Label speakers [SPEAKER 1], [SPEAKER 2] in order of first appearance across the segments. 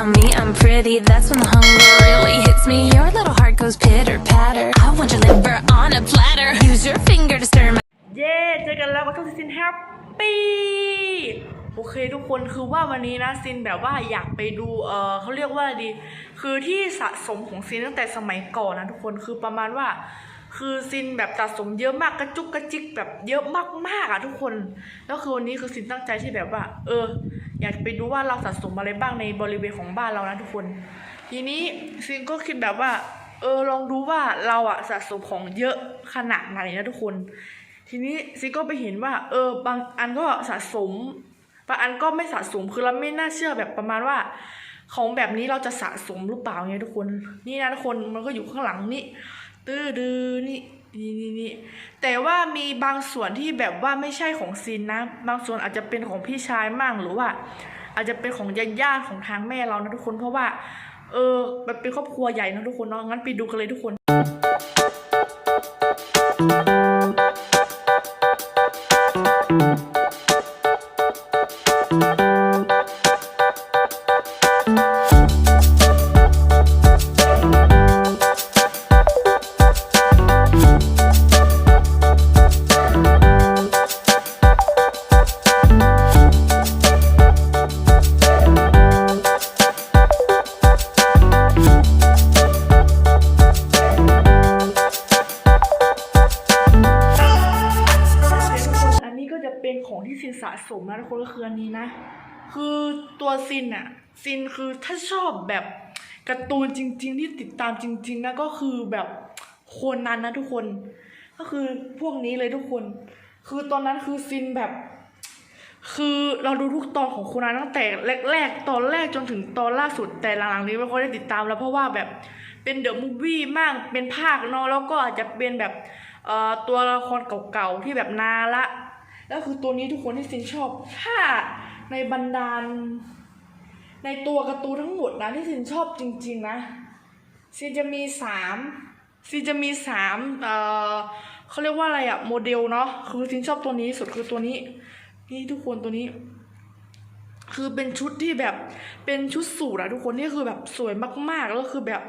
[SPEAKER 1] tell me I'm pretty, that's when the hunger really hits me. Your little heart goes pitter patter. I want your liver on a platter. Use your finger to stir my
[SPEAKER 2] เย้เจอกันแล้วกับซินแฮปปี้โอเคทุกคนคือว่าวันนี้นะซินแบบว่าอยากไปดูเออเขาเรียกว่าดี คือที่สะสมของซินตั้งแต่สมัยก่อนนะทุกคนคือประมาณว่า คือซินแบบสะสมเยอะมากกระจุกกระจิกแบบเยอะมากๆอะทุกคน แล้วคือวันนี้คือซินตั้งใจที่แบบว่า เออ อยากไปดูว่าเราสะสมอะไรบ้างในบริเวณของบ้านเรานะทุกคน ทีนี้ซิงก็คิดแบบว่า เออลองดูว่าเราอะสะสมของเยอะขนาดไหนนะทุกคน ทีนี้ซิก็ไปเห็นว่า เออบางอันก็สะสมบางอันก็ไม่สะสมคือเราไม่น่าเชื่อแบบประมาณว่า ของแบบนี้เราจะสะสมหรือเปล่าไงทุกคน นี่นะทุกคนมันก็อยู่ข้างหลังนี่ตื้อดือนี่นี่นี่นี่แต่ว่ามีบางส่วนที่แบบว่าไม่ใช่ของซินนะ บางส่วนอาจจะเป็นของพี่ชายมั่งหรือว่า อาจจะเป็นของญาติญาติของทางแม่เรานะทุกคนเพราะว่า เออมันเป็นครอบครัวใหญ่นะทุกคนเนาะงั้นไปดูกันเลยทุกคนอัน สมนะทุกคนก็คืออันนี้นะ คือตัวซินอะซินคือถ้าชอบแบบการ์ตูนจริง ๆ ที่ติดตามจริง ๆนะก็คือแบบโคนนั้นนะทุกคน ก็คือพวกนี้เลยทุกคน คือตอนนั้นคือซินแบบ คือเราดูทุกตอนของโคนนั้นตั้งแต่แรกๆตอนแรกจนถึงตอนล่าสุดแต่หลังๆนี้ไม่ค่อยได้ติดตามแล้วเพราะว่าแบบเป็นเดอะมูฟวี่มากเป็นภาคเนาะแล้วก็อาจจะเป็นแบบเอ่อตัวละครเก่าๆที่แบบนานละ แล้วคือตัวนี้ทุกคนที่ซินชอบ ถ้าในบรรดาล ในตัวการ์ตูนทั้งหมดนะที่ซินชอบจริง ๆ นะซินจะมีสามซินจะมีสามเอ่อเขาเรียกว่าอะไรอะโมเดลเนาะคือซินชอบตัวนี้สุดคือตัวนี้ นี่ทุกคนตัวนี้ คือเป็นชุดที่แบบเป็นชุดสูทอะทุกคนนี่คือแบบสวยมากๆแล้วคือแบบ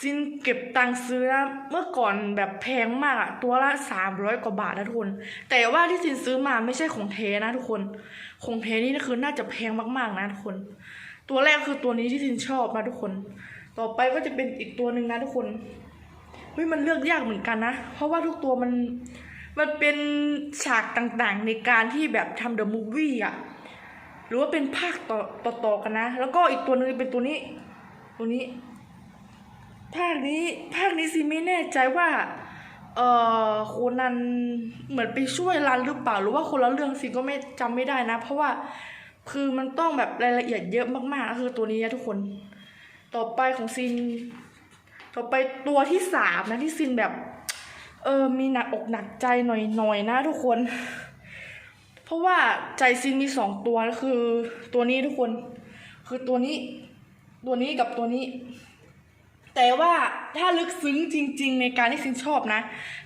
[SPEAKER 2] ซินเก็บตังค์ซื้อนะเมื่อก่อนแบบแพงมากอะตัวละสามร้อยกว่าบาทนะทุกคน แต่ว่าที่ซินซื้อมาไม่ใช่ของเทนะทุกคน ของเทนี่คือน่าจะแพงมากๆนะทุกคน ตัวแรกคือตัวนี้ที่ซินชอบนะทุกคน ต่อไปก็จะเป็นอีกตัวหนึ่งนะทุกคนเฮ้ยมันเลือกยากเหมือนกันนะ เพราะว่าทุกตัวมันมันเป็นฉากต่างๆในการที่แบบทำเดอะมูฟวี่อะหรือว่าเป็นภาคต่อต่อกันนะ แล้วก็อีกตัวหนึงเป็นตัวนี้ ตัวนี้ ภาคนี้ภาคนี้สิไม่แน่ใจว่าเออโคนันเหมือนไปช่วยรันหรือเปล่าหรือว่าคนละเรื่องสิก็ไม่จำไม่ได้นะ เพราะว่าคือมันต้องแบบรายละเอียดเยอะมากๆนะคือตัวนี้นะทุกคน ต่อไปของซินต่อไปตัวที่สามนะที่ซินแบบ เออมีหนักอกหนักใจหน่อยๆนะทุกคน เพราะว่าใจซินมีสองตัวคือ ตัวนี้ทุกคน คือตัวนี้ ตัวนี้กับตัวนี้ แต่ว่าถ้าลึกซึ้งจริง ๆ ในการที่ซินชอบนะ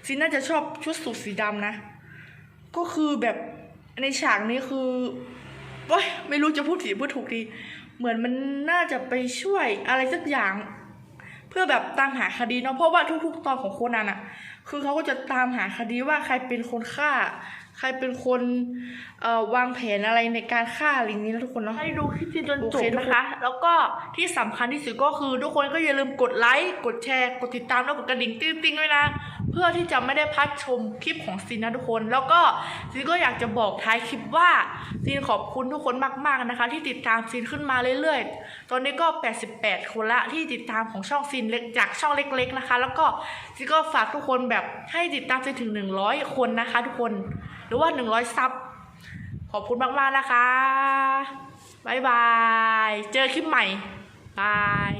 [SPEAKER 2] ซินน่าจะชอบชุดสูทสีดำนะ ก็คือแบบในฉากนี้คือว้ยไม่รู้จะพูดผิดพูดถูกดี เหมือนมันน่าจะไปช่วยอะไรสักอย่าง เพื่อแบบตามหาคดีเนาะเพราะว่าทุก ๆ ตอนของโคนันอะคือเขาก็จะตามหาคดีว่าใครเป็นคนฆ่าใครเป็นคนเอ่อวางแผนอะไรในการฆ่าอะไรอย่างนี้นะทุกคนเนาะ ให้ดูคลิปจนจบนะคะ แล้วก็ที่สำคัญที่สุดก็คือทุกคนก็อย่าลืมกดไลค์ กดแชร์ กดติดตามแล้วกดกระดิ่งติ้งๆด้วยนะ เพื่อที่จะไม่ได้พลาดชมคลิปของซีนนะทุกคน แล้วก็ซีนก็อยากจะบอกท้ายคลิปว่าซีนขอบคุณทุกคนมากๆนะคะ ที่ติดตามซีนขึ้นมาเรื่อยๆ ตอนนี้ก็ 88 คนละที่ติดตามของช่องซีนเล็กจากช่องเล็ก ๆนะคะ แล้วก็ซีนก็ฝากทุกคนแบบให้ติดตามจนถึง 100 คนนะคะ ทุกคนห รือว่า 100 ซับ ขอบคุณมาก ๆ นะคะ บ๊ายบาย เจอคลิปใหม่ บาย